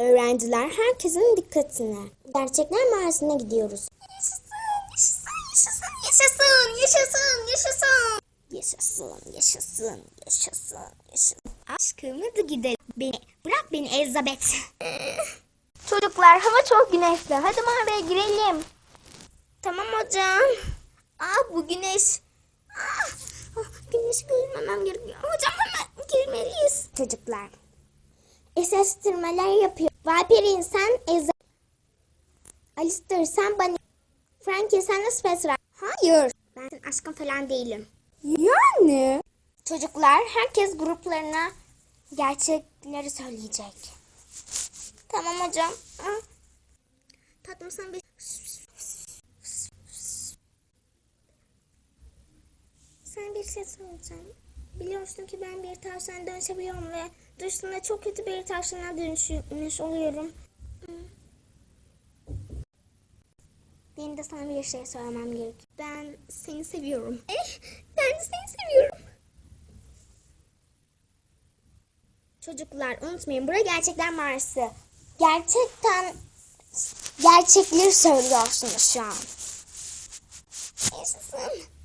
Öğrenciler herkesin dikkatine. Gerçekler mağarasına gidiyoruz. Yaşasın, yaşasın, yaşasın, yaşasın, yaşasın. Yaşasın, yaşasın, yaşasın, yaşasın. Aşkım hadi gidelim. Beni, bırak beni Elizabeth. Çocuklar hava çok güneşli. Hadi mağaraya girelim. tamam hocam. Aa bu güneş. Aa, ah, güneşi görmemem gerekiyor. Hocam hemen girmeliyiz. Çocuklar. Esestirmeler yapıyor. Vampir insan Eza. Alistair sen bana. Frankie sen de Spencer. Hayır. Ben senin aşkın falan değilim. Yani. Çocuklar herkes gruplarına gerçekleri söyleyecek. Tamam hocam. Tatlım sen bir... Sen bir şey söyleyeceğim. Biliyorsun ki ben bir tavşana dönüşebiliyorum ve dışında çok kötü bir tavşana dönüşmüş oluyorum. Benim de sana bir şey söylemem gerek. Ben seni seviyorum. Eh, ben de seni seviyorum. Çocuklar unutmayın burası gerçekler mağarası. Gerçekten gerçekleri söylüyorsunuz şu an. Yaşasın.